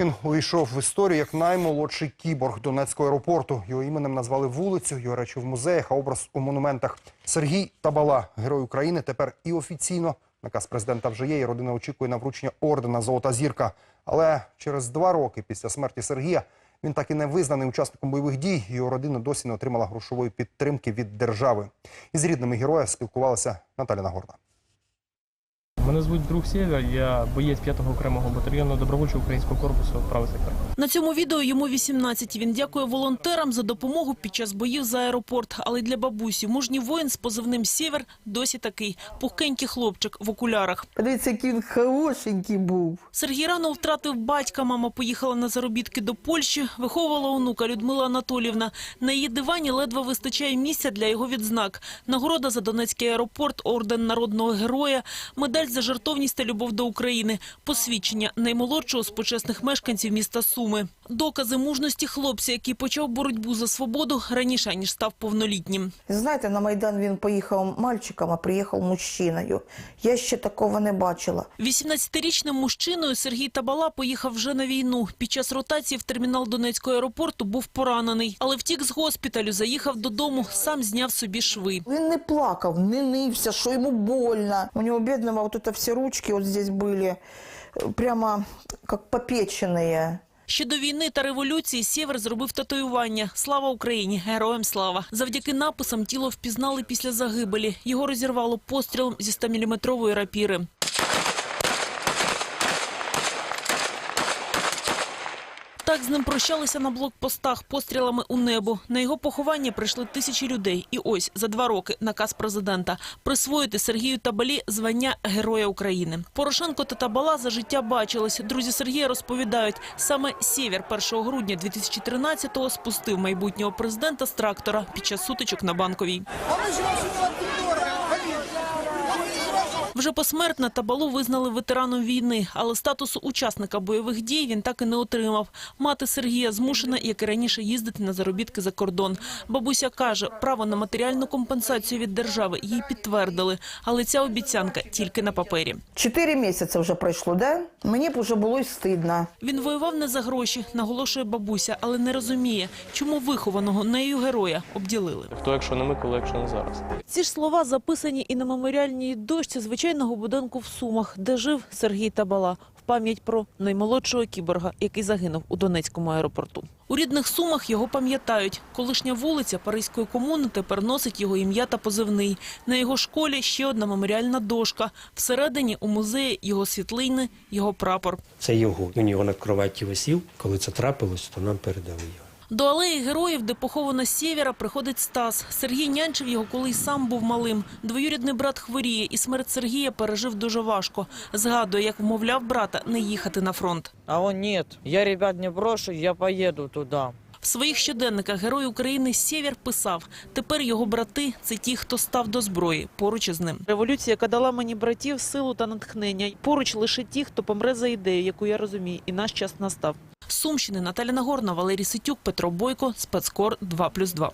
Він увійшов в історію як наймолодший кіборг Донецького аеропорту. Його іменем назвали вулицю, його речі в музеях, а образ у монументах. Сергій Табала, герой України, тепер і офіційно. Наказ президента вже є, і родина очікує на вручення ордена Золота зірка. Але через два роки після смерті Сергія він так і не визнаний учасником бойових дій. Його родина досі не отримала грошової підтримки від держави. Із рідними героя спілкувалася Наталя Нагорна. Мене звуть друг Сєвєр, я боєць 5-го окремого батальйону добровольчого українського корпусу правий сектор. На цьому відео йому 18. Він дякує волонтерам за допомогу під час боїв за аеропорт. Але для бабусі мужній воїн з позивним «Сєвер» досі такий пухкенький хлопчик в окулярах. Подивіться, який він хорошенький був. Сергій рано втратив батька. Мама поїхала на заробітки до Польщі. Виховувала онука Людмила Анатолівна. На її дивані ледве вистачає місця для його відзнак. Нагорода за Донецький аеропорт, орден народного героя, медаль за жертовність та любов до України, посвідчення наймолодшого з почесних мешканців міста Суми. Докази мужності хлопця, який почав боротьбу за свободу раніше ніж став повнолітнім. Знаєте, на Майдан він поїхав мальчиком, а приїхав мужчиною. Я ще такого не бачила. 18-річним мужчиною Сергій Табала поїхав вже на війну. Під час ротації в термінал Донецького аеропорту був поранений, але втік з госпіталю, заїхав додому, сам зняв собі шви. Він не плакав, не нився, що йому больно. У нього бідного вот это всі ручки вот здесь были э, прямо как попеченные. Ще до війни та революції Сєвер зробив татуювання «Слава Україні! Героям слава!». Завдяки написам тіло впізнали після загибелі. Його розірвало пострілом зі 100-міліметрової рапіри. Так з ним прощалися на блокпостах пострілами у небо. На його поховання прийшли тисячі людей. І ось за два роки наказ президента присвоїти Сергію Табалі звання Героя України. Порошенко та Табала за життя бачились. Друзі Сергія розповідають, саме Сєвєр 1 грудня 2013-го спустив майбутнього президента з трактора під час сутичок на банковій. Вже посмертно Табалу визнали ветераном війни, але статусу учасника бойових дій він так і не отримав. Мати Сергія змушена, як і раніше, їздити на заробітки за кордон. Бабуся каже, право на матеріальну компенсацію від держави їй підтвердили, але ця обіцянка тільки на папері. Чотири місяці вже пройшло, да? Мені б вже було й стидно. Він воював не за гроші, наголошує бабуся, але не розуміє, чому вихованого нею героя обділили. Хто, якщо не ми, коли, якщо не зараз. Ці ж слова записані і на меморіальній дошці звичайного будинку в Сумах, де жив Сергій Табала, в пам'ять про наймолодшого кіборга, який загинув у Донецькому аеропорту. У рідних Сумах його пам'ятають. Колишня вулиця Паризької комуни тепер носить його ім'я та позивний. На його школі ще одна меморіальна дошка. Всередині у музеї його світлини, його прапор. Це його. Він його на кроваті висів. Коли це трапилось, то нам передали його. До алеї героїв, де поховано Сєвєра, приходить Стас. Сергій нянчив його, коли й сам був малим. Двоюрідний брат хворіє, і смерть Сергія пережив дуже важко. Згадує, як вмовляв брата не їхати на фронт. А он нет. Я ребят не брошу, я поеду туда. В своїх щоденниках герой України Сєвєр писав: тепер його брати це ті, хто став до зброї поруч із ним. Революція, яка дала мені братів, силу та натхнення. Поруч лише ті, хто помре за ідею, яку я розумію, і наш час настав. Сумщини Наталя Нагорна, Валерій Ситюк, Петро Бойко, Спецкор 2+,2.